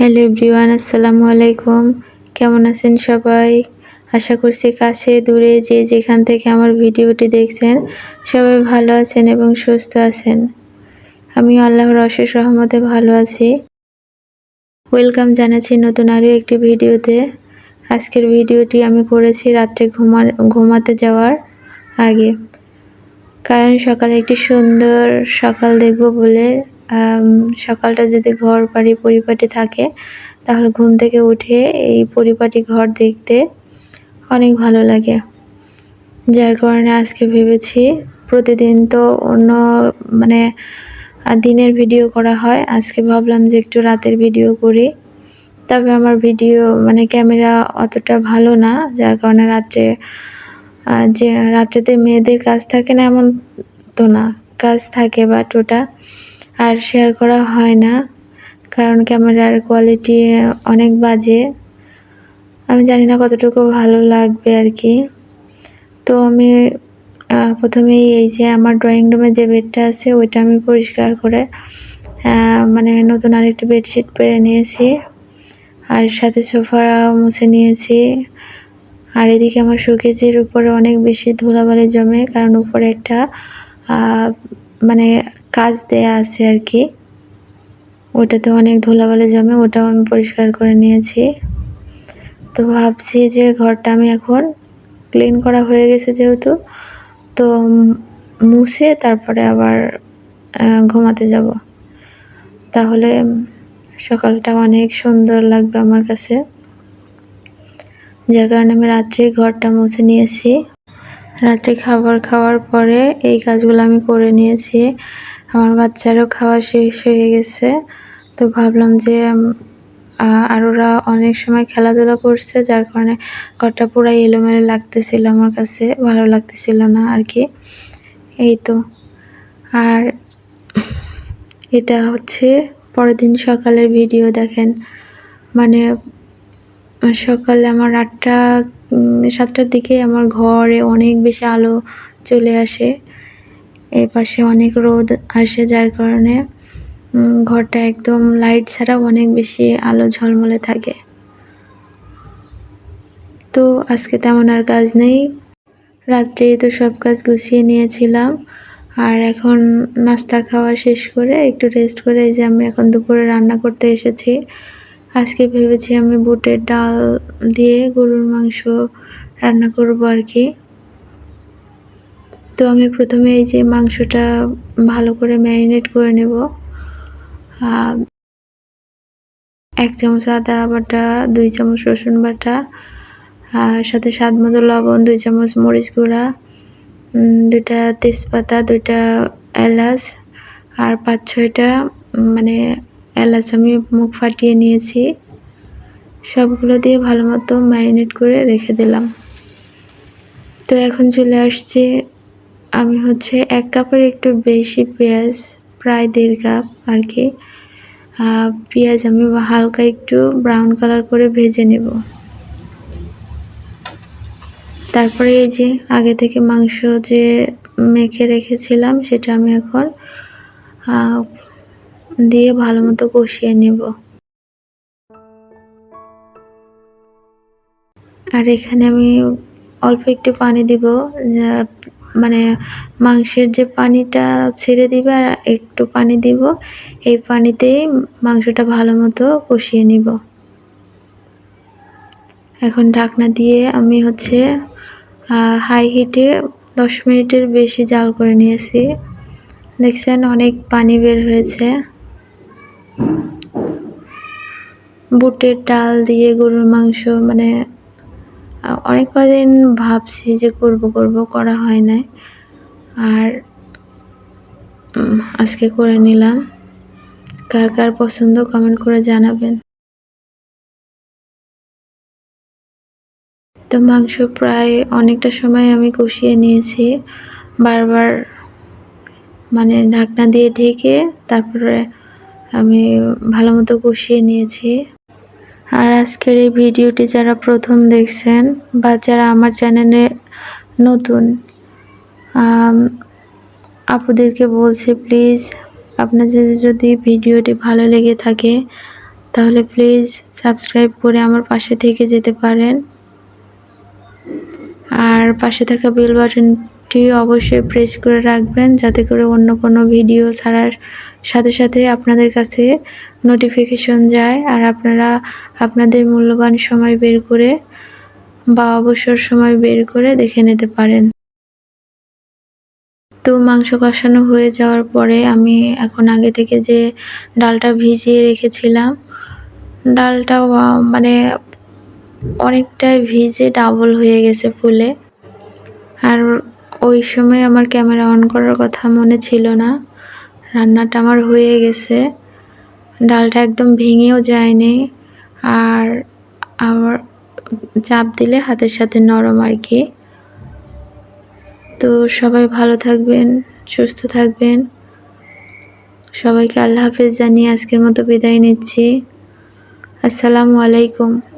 Hello everyone, আসসালামু আলাইকুম। কেমন আছেন সবাই? আশা করছি কাছে, দূরে, যে যেখান থেকে আমার ভিডিওটি দেখছেন, সবাই ভালো আছেন এবং সুস্থ আছেন। আমি আল্লাহর অশেষ রহমতে ভালো আছি। ওয়েলকাম জানাচ্ছি নতুন আরও একটি ভিডিওতে। আজকের ভিডিওটি আমি করেছি রাত্রে ঘুমা ঘুমাতে যাওয়ার আগে। কারণ সকালে একটি সুন্দর সকাল দেখব বলে সকালটা যদি ঘর বাড়ি পরিপাটি থাকে, তাহলে ঘুম থেকে উঠে এই পরিপাটি ঘর দেখতে অনেক ভালো লাগে। যার কারণে আজকে ভেবেছি প্রতিদিন তো অন্য মানে দিনের ভিডিও করা হয়। আজকে ভাবলাম যে একটু রাতের ভিডিও করি। তবে আমার ভিডিও মানে ক্যামেরা অতটা ভালো না, যার কারণে রাত্রে যে, রাত্রেতে মেয়েদের কাজ থাকে না এমন তো না। কাজ থাকে বাট ওটা আর শেয়ার করা হয় না, কারণ ক্যামেরার কোয়ালিটি অনেক বাজে। আমি জানি না কতটুকু ভালো লাগবে আর কি। তো আমি প্রথমেই এই যে আমার ড্রয়িং রুমে যে বেডটা আছে, ওইটা আমি পরিষ্কার করে মানে নতুন আরেকটা বেডশিট পেরে নিয়েছি। আর সাথে সোফা মুছে নিয়েছি। আর এদিকে আমার শোকেজের উপরে অনেক বেশি ধুলাবালি জমে, কারণ উপরে একটা মানে কাজ দেয়া আছে আর কি। ওটাতে অনেক ধুলাবালি জমে, ওটাও আমি পরিষ্কার করে নিয়েছি। তো ভাবছি যে ঘরটা আমি এখন ক্লিন করা হয়ে গেছে যেহেতু, তো মুছে তারপরে আবার ঘুমাতে যাব। তাহলে সকালটা অনেক সুন্দর লাগবে আমার কাছে। যার কারণে আমি রাত্রে ঘরটা মুছে নিয়েছি। রাত্রে খাবার খাওয়ার পরে এই কাজগুলো আমি করে নিয়েছি। আমার বাচ্চারও খাওয়া শেষ হয়ে গেছে। তো ভাবলাম যে আর ওরা অনেক সময় খেলাধুলা করছে, যার কারণে ঘরটা পুরাই এলোমেলো লাগতেছিল আমার কাছে, ভালো লাগতেছিল না আর কি। এই তো। আর এটা হচ্ছে পরের দিন সকালের ভিডিও দেখেন। মানে সকালে আমার আটটা সাতটার দিকে আমার ঘরে অনেক বেশি আলো চলে আসে। এর পাশে অনেক রোদ আসে, যার কারণে ঘরটা একদম লাইট ছাড়া অনেক বেশি আলো ঝলমলে থাকে। তো আজকে তেমন আর কাজ নেই। রাত্রে তো সব কাজ গুছিয়ে নিয়েছিলাম। আর এখন নাস্তা খাওয়া শেষ করে একটু রেস্ট করে এই যে আমি এখন দুপুরে রান্না করতে এসেছি। আজকে ভেবেছি আমি বুটের ডাল দিয়ে গরুর মাংস রান্না করব আর কি। তো আমি প্রথমে এই যে মাংসটা ভালো করে ম্যারিনেট করে নেব। এক চামচ আদা বাটা, দুই চামচ রসুন বাটা, আর সাথে স্বাদ মতো লবণ, দুই চামচ মরিচ গুঁড়া দুইটা তেজপাতা, দুইটা এলাচ, আর পাঁচ ছয়টা মানে এলাচ আমি মুখ ফাটিয়ে নিয়েছি। সবগুলো দিয়ে ভালো মতো ম্যারিনেট করে রেখে দিলাম। তো এখন চলে আসছে আমি হচ্ছে এক কাপের একটু বেশি পেঁয়াজ, প্রায় দেড় কাপ আর কি। পেঁয়াজ আমি হালকা একটু ব্রাউন কালার করে ভেজে নেব। তারপরে এই যে আগে থেকে মাংস যে মেখে রেখেছিলাম সেটা আমি এখন দিয়ে ভালো মতো কষিয়ে নেব। আর এখানে আমি অল্প একটু পানি দিব মানে মাংসের যে পানিটা ছেড়ে দিবে আর একটু পানি দিব, এই পানিতেই মাংসটা ভালো মতো কষিয়ে নিব। এখন ঢাকনা দিয়ে আমি হচ্ছে হাই হিটে দশ মিনিটের বেশি জাল করে নিয়েছি। দেখছেন অনেক পানি বের হয়েছে। বুটের ডাল দিয়ে গরুর মাংস মানে অনেক কদিন ভাবছি যে করব করব, করা হয় নাই। আর আজকে করে নিলাম। কার কার পছন্দ কমেন্ট করে জানাবেন। তো মাংস প্রায় অনেকটা সময় আমি কষিয়ে নিয়েছি। বারবার মানে ঢাকনা দিয়ে ঢেকে তারপরে আমি ভালো মতো কষিয়ে নিয়েছি। আর আজকের এই ভিডিওটি যারা প্রথম দেখছেন বা যারা আমার চ্যানেলে নতুন আপুদেরকে বলছি প্লিজ আপনার যদি ভিডিওটি ভালো লেগে থাকে, তাহলে প্লিজ সাবস্ক্রাইব করে আমার পাশে থেকে যেতে পারেন। আর পাশে থাকা বেল বাটনটি অবশ্যই প্রেস করে রাখবেন যাতে করে অন্য কোনো ভিডিও ছাড়ার সাথে সাথে আপনাদের কাছে নোটিফিকেশন যায়। আর আপনারা আপনাদের মূল্যবান সময় বের করে বা অবসর সময় বের করে দেখে নিতে পারেন। তো মাংস কষানো হয়ে যাওয়ার পরে আমি এখন আগে থেকে যে ডালটা ভিজিয়ে রেখেছিলাম ডালটা মানে অনেকটাই ভিজে ডাবল হয়ে গেছে ফুলে। আর ওই সময় আমার ক্যামেরা অন করার কথা মনে ছিল না। রান্নাটা আমার হয়ে গেছে। ডালটা একদম ভেঙেও যায়নি। আর আমার চাপ দিলে হাতের সাথে নরম আর কি। তো সবাই ভালো থাকবেন, সুস্থ থাকবেন। সবাইকে আল্লাহ হাফেজ জানিয়ে আজকের মতো বিদায় নিচ্ছি। আসসালামু আলাইকুম।